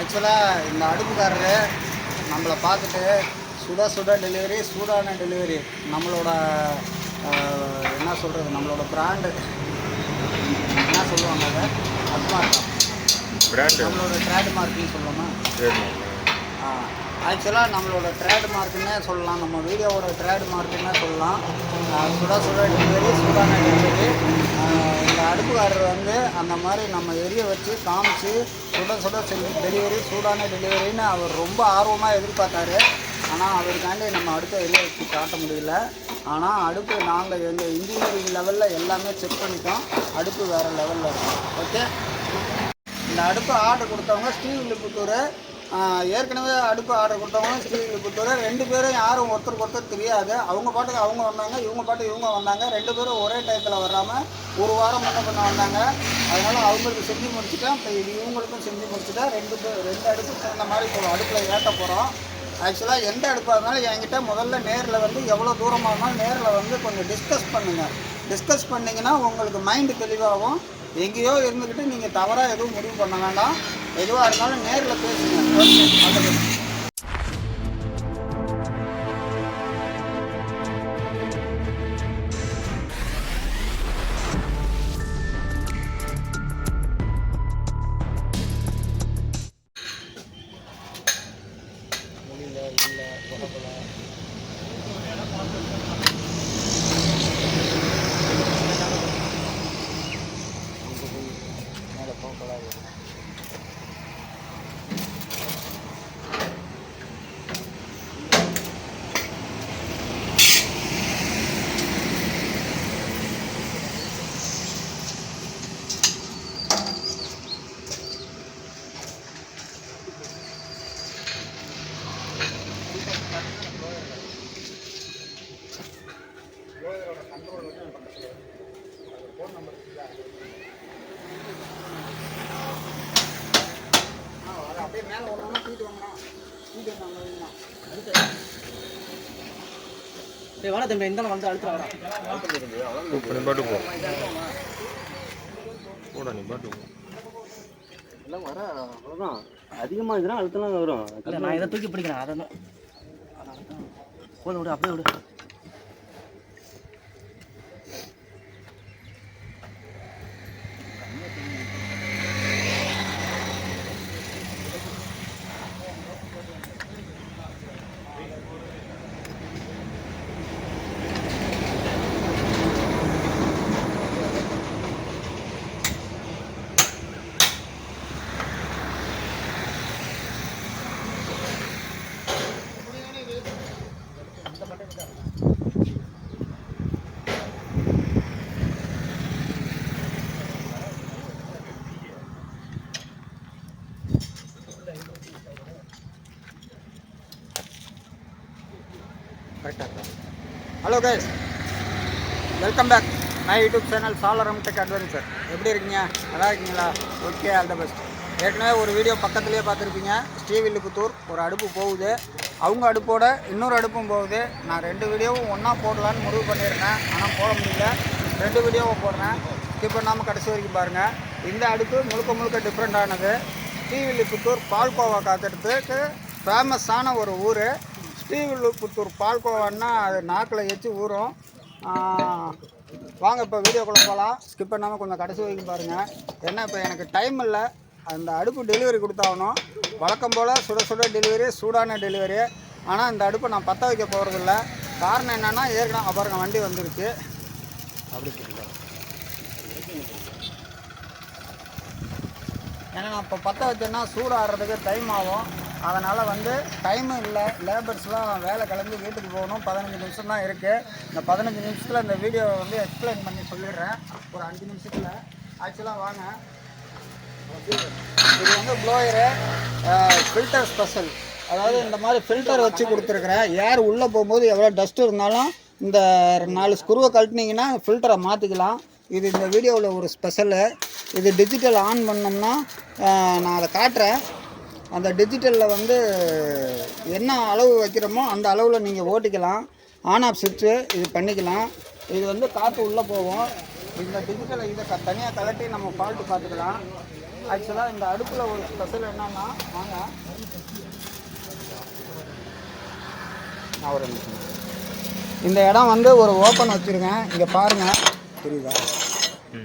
ஆக்சுவலாக இந்த அடுப்புக்காரரு நம்மளை பார்த்துட்டு சுட சுட டெலிவரி சூடான டெலிவரி நம்மளோட என்ன சொல்கிறது நம்மளோட பிராண்டு என்ன சொல்லுவாங்க அதை? அட்மார்க் பிராண்டு நம்மளோட ட்ரேட் மார்க்குன்னு சொல்லுவோமா? சரி ஆக்சுவலாக நம்மளோட ட்ரேட் மார்க்குன்னே சொல்லலாம். நம்ம வீடியோவோட ட்ரேட் மார்க்குன்னே சொல்லலாம் சுட சுட டெலிவரி சூடான டெலிவரி இந்த அடுப்புக்காரர் வந்து அந்த மாதிரி நம்ம எரிய வச்சு காமிச்சு சுட சுட செஞ்சு டெலிவரி சூடான டெலிவரின்னு அவர் ரொம்ப ஆர்வமாக எதிர்பார்த்தாரு. ஆனால் அவருக்காண்டி நம்ம அடுத்த எரிய வச்சு காட்ட முடியல. ஆனால் அடுப்பு நாங்கள் எங்கள் இன்ஜினியரிங் லெவலில் எல்லாமே செக் பண்ணிட்டோம். அடுப்பு வேறு லெவலில் இருக்கும் ஓகே இந்த அடுப்பு ஆர்டர் கொடுத்தவங்க ஸ்ரீவில்லிபுத்தூர் ஏற்கனவே அடுப்பு ஆர்டர் கொடுத்தவங்க ஸ்ரீவில்லிபுத்தூர் ரெண்டு பேரும் யாரும் ஒருத்தருக்கு ஒருத்தர் தெரியாது. அவங்க பாட்டுக்கு அவங்க வந்தாங்க இவங்க பாட்டுக்கு இவங்க வந்தாங்க. ரெண்டு பேரும் ஒரே டயத்தில் வராமல் ஒரு வாரம் முன்ன பண்ண வந்தாங்க. அதனால் அவங்களுக்கு செஞ்சு முடிச்சுட்டேன். இப்போ இது இவங்களுக்கும் செஞ்சு முடிச்சுட்டேன். ரெண்டு பேர் ரெண்டு அடுப்பு சேர்ந்த மாதிரி இப்போ அடுப்பில் ஏற்ற போகிறோம் ஆக்சுவலாக எந்த அடுப்பாக இருந்தாலும் என்கிட்ட முதல்ல நேரில் வந்து எவ்வளோ தூரமாக இருந்தாலும் நேரில் வந்து கொஞ்சம் டிஸ்கஸ் பண்ணுங்கள் டிஸ்கஸ் பண்ணிங்கன்னா உங்களுக்கு மைண்டு தெளிவாகும். எங்கேயோ இருந்துக்கிட்டு நீங்கள் தவறாக எதுவும் முடிவு பண்ண வேண்டாம். எதுவாக இருந்தாலும் நேரில் பேசுங்க. ஓகே நல்லது இல்லை இல்லை தொடப்பல மேலே போகக்கூடாது ஆ வர அப்படியே மேலே ஒன்று ஒன்று தூக்கிட்டு வாங்கண்ணா தூக்கிட்டு வாங்க வைங்கண்ணா. டேய் வாடா தம்பி இந்த வந்து அழுத்துறா வாடா. இப்போ நீ பாட்டு போ. போடா நீ பாட்டு போ எல்லாம் வர அவ்வளோதான் அதிகமாக அழுத்தலாம் வரும். நான் இதை தூக்கி பிடிக்கிறேன் அதை தான் போதும் விடு அப்படியே விடு. ஹலோ கைஸ் வெல்கம் பேக் நான் YouTube channel Salaram tech adventure எப்படி இருக்கீங்க? நல்லா இருக்கீங்களா? ஓகே ஆல் த பெஸ்ட் ஏற்கனவே ஒரு வீடியோ பக்கத்துலேயே பார்த்துருப்பீங்க. ஸ்ரீவில்லிபுத்தூர் ஒரு அடுப்பு போகுது. அவங்க அடுப்போட இன்னொரு அடுப்பும் போகுது. நான் ரெண்டு வீடியோவும் ஒன்றா போடலான்னு முடிவு பண்ணியிருந்தேன் ஆனால் போட முடியல. ரெண்டு வீடியோவும் போடுறேன். இப்போ நாம் கடைசி வரைக்கும் பாருங்கள் இந்த அடுப்பு முழுக்க முழுக்க டிஃப்ரெண்ட்டானது ஸ்ரீவில்லிபுத்தூர் பால்கோவா காத்துறதுக்கு ஃபேமஸான ஒரு ஊர். ஸ்ரீவில்லிபுத்தூர் பால்கோவான்னா அது நாக்கில் எச்சு ஊறும். வாங்க இப்போ வீடியோக்குள்ளே போகலாம். ஸ்கிப் பண்ணாமல் கொஞ்சம் கடைசி வரைக்கும் பாருங்கள் ஏன்னா இப்போ எனக்கு டைம் இல்லை. அந்த அடுப்பு டெலிவரி கொடுத்தாகணும். வழக்கம் போல் சுட சுட டெலிவரி சூடான டெலிவரி ஆனால் இந்த அடுப்பை நான் பற்ற வைக்க போகிறதில்ல காரணம் என்னென்னா ஏற்கனவே பாருங்க வண்டி வந்துருச்சு. அப்படி சொல்லுங்க ஏன்னா நான் இப்போ பற்ற வச்சேன்னா சூடாகிறதுக்கு டைம் ஆகும். அதனால் வந்து டைமும் இல்லை லேபர்ஸ்லாம் வேலை கிளம்பி வீட்டுக்கு போகணும். பதினஞ்சு நிமிஷம் தான் இருக்குது இந்த பதினஞ்சு நிமிஷத்தில் இந்த வீடியோவை வந்து எக்ஸ்பிளைன் பண்ணி சொல்லிடுறேன். ஒரு அஞ்சு நிமிஷத்தில். ஆக்சுவலாக வாங்க. இது வந்து ப்ளோயரு ஃபில்டர் ஸ்பெஷல் அதாவது இந்த மாதிரி ஃபில்டர் வச்சு கொடுத்துருக்குறேன். ஏர் உள்ளே போகும்போது எவ்வளோ டஸ்ட் இருந்தாலும் இந்த நாலு ஸ்க்ரூவை கழட்டினீங்கன்னா ஃபில்டரை மாற்றிக்கலாம் இது இந்த வீடியோவில் ஒரு ஸ்பெஷலு இது டிஜிட்டல் ஆன் பண்ணோம்னா நான் அதை காட்டுறேன். அந்த டிஜிட்டலில் வந்து என்ன அளவு வைக்கிறோமோ அந்த அளவில் நீங்கள் ஓட்டிக்கலாம். ஆன் ஆஃப் சுவிட்சு இது பண்ணிக்கலாம். இது வந்து காற்று உள்ளே போகும். இந்த டிஜிட்டலை இதை க தனியாக கலட்டி நம்ம ஃபால்ட்டு பார்த்துக்கலாம். ஆக்சுவலாக இந்த அடுப்பில் ஒரு ஸ்பெஷல் என்னென்னா வாங்க. நான் ஒரு இந்த இடம் வந்து ஒரு ஓப்பன் வச்சுருக்கேன். இங்கே பாருங்கள் புரியுதா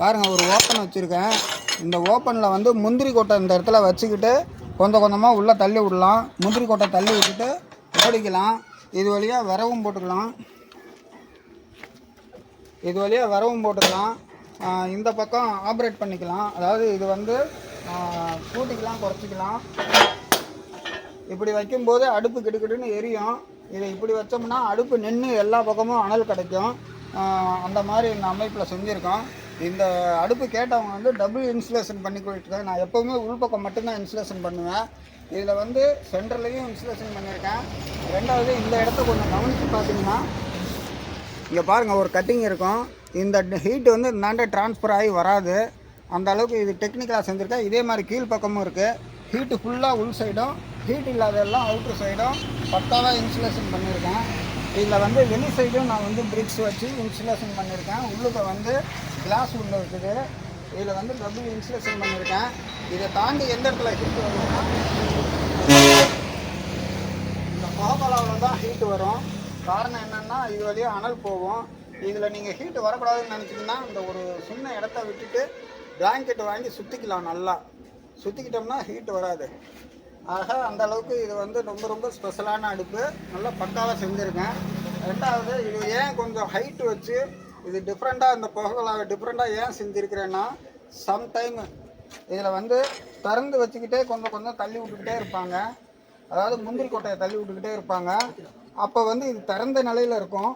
பாருங்கள் ஒரு ஓப்பன் வச்சுருக்கேன். இந்த ஓப்பனில் வந்து முந்திரி கொட்டை இந்த இடத்துல வச்சுக்கிட்டு கொஞ்சம் கொஞ்சமாக உள்ளே தள்ளி விடலாம். முந்திரி கொட்டை தள்ளி விட்டுட்டு ஓடிக்கலாம் இது வழியாக விரவும் போட்டுக்கலாம். இது வழியாக விரவும் போட்டுக்கலாம். இந்த பக்கம் ஆப்ரேட் பண்ணிக்கலாம். அதாவது இது வந்து கூட்டிக்கலாம் குறைச்சிக்கலாம். இப்படி வைக்கும்போது அடுப்பு கிடுக்கிடுன்னு எரியும். இதை இப்படி வச்சோம்னா அடுப்பு நின்று எல்லா பக்கமும் அனல் கிடைக்கும். அந்த மாதிரி இந்த அமைப்பில் செஞ்சுருக்கோம். இந்த அடுப்பு கேட்டவங்க வந்து டபுள் இன்சுலேஷன் பண்ணி கொடுத்துருக்கேன் நான் எப்போவுமே உள்பக்கம் மட்டும்தான் இன்சுலேஷன் பண்ணுவேன். இதில் வந்து சென்டர்லேயும் இன்சுலேஷன் பண்ணியிருக்கேன். ரெண்டாவது இந்த இடத்த கொஞ்சம் கவனித்து பார்த்தீங்கன்னா இங்கே பாருங்கள் ஒரு கட்டிங் இருக்கும். இந்த ஹீட் வந்து இந்தாண்டே ட்ரான்ஸ்ஃபர் ஆகி வராது. அந்த அளவுக்கு இது டெக்னிக்கலாக செஞ்சுருக்கேன். இதே மாதிரி கீழ் பக்கமும் இருக்குது ஹீட்டு ஃபுல்லாக உள் சைடும் ஹீட் இல்லாதெல்லாம் அவுட்ரு சைடும் பத்தாவாக இன்சுலேஷன் பண்ணியிருக்கேன். இதில் வந்து வெளி சைடும் நான் வந்து பிரிக்ஸ் வச்சு இன்சுலேஷன் பண்ணியிருக்கேன். உள்ளுக்க வந்து கிளாஸ் உள்ள இருக்குது. இதில் வந்து டபுள் இன்சுலேஷன் பண்ணியிருக்கேன் இதை தாண்டி எந்த இடத்துல ஹீட் வரும்னா இந்த கோபாலாவில் தான் ஹீட் வரும். காரணம் என்னென்னா இது வழியாக அனல் போகும். இதில் நீங்கள் ஹீட் வரக்கூடாதுன்னு நினச்சிங்கன்னா இந்த ஒரு சின்ன இடத்த விட்டுட்டு பிளாங்கெட் வாங்கி சுற்றிக்கலாம் நல்லா. சுற்றிக்கிட்டோம்னா ஹீட் வராது. ஆக அந்த அளவுக்கு இது வந்து ரொம்ப ரொம்ப ஸ்பெஷலான அடுப்பு. நல்லா பக்காவாக செஞ்சுருக்கேன். ரெண்டாவது இது ஏன் கொஞ்சம் ஹைட் வச்சு இது டிஃப்ரெண்ட்டாக இந்த புகழாக டிஃப்ரெண்ட்டாக ஏன் செஞ்சுருக்கிறேன்னா சம்டைம் இதில் வந்து திறந்து வச்சுக்கிட்டே கொஞ்சம் கொஞ்சம் தள்ளி விட்டுக்கிட்டே இருப்பாங்க. அதாவது முந்திரி கொட்டையை தள்ளி விட்டுக்கிட்டே இருப்பாங்க. அப்போ வந்து இது திறந்த நிலையில் இருக்கும்.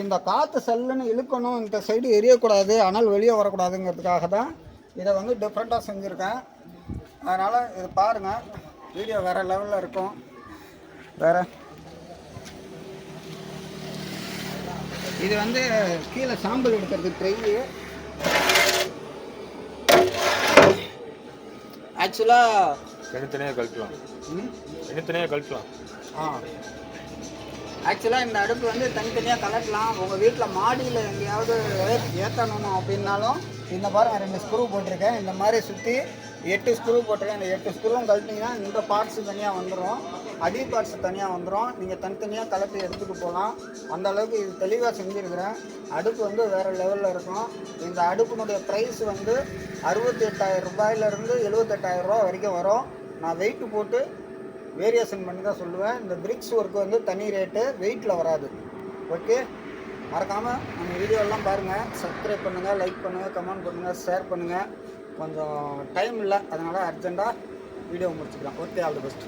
இந்த காற்று செல்லுன்னு இழுக்கணும் இந்த சைடு எரியக்கூடாது அனல் வெளியே வரக்கூடாதுங்கிறதுக்காக தான் இதை வந்து டிஃப்ரெண்ட்டாக செஞ்சுருக்கேன். அதனால் இது பாருங்கள் வீடியோ வேறு லெவலில் இருக்கும். வேறு இது வந்து கீழே சாம்பல் எடுக்கிறது ட்ரெய் ஆக்சுவலாக தனித்தனியாக கழட்டலாம். தனித்தனியாக கழட்டலாம். ஆ. ஆக்சுவலாக இந்த அடுப்பு வந்து தனித்தனியாக கலட்டலாம் உங்கள் வீட்டில் மாடியில் எங்கேயாவது ஏற்றணும் அப்படின்னாலும் இந்த பாருங்க ரெண்டு ஸ்க்ரூ போட்டிருக்கேன். இந்த மாதிரி சுற்றி எட்டு ஸ்க்ரூ போட்டிருக்கேன். இந்த எட்டு ஸ்க்ரூவும் கழட்டிங்கன்னா இந்த பார்ட்ஸ் தனியாக வந்துடும் அடி பார்ட்ஸ் தனியாக வந்துடும் நீங்கள் தனித்தனியாக கலட்டி எடுத்துகிட்டு போகலாம். அந்த அளவுக்கு இது தெளிவாக செஞ்சுருக்கிறேன். அடுப்பு வந்து வேறு லெவலில் இருக்கும். இந்த அடுப்பினுடைய ப்ரைஸ் வந்து அறுபத்தி எட்டாயிரம் ரூபாயிலிருந்து எழுபத்தெட்டாயிரம் ரூபா வரைக்கும் வரும். நான் வெயிட்டு போட்டு வேரியேஷன் பண்ணி தான் சொல்லுவேன். இந்த பிரிக்ஸ் ஒர்க் வந்து தனி ரேட்டு வெயிட்டில் வராது. ஓகே மறக்காமல் நம்ம வீடியோலாம் பாருங்கள் சப்ஸ்கிரைப் பண்ணுங்கள் லைக் பண்ணுங்கள் கமெண்ட் பண்ணுங்கள் ஷேர் பண்ணுங்கள் கொஞ்சம் டைம் இல்லை அதனால் அர்ஜெண்ட்டாக வீடியோ முடிச்சுக்கலாம். Okay all the best.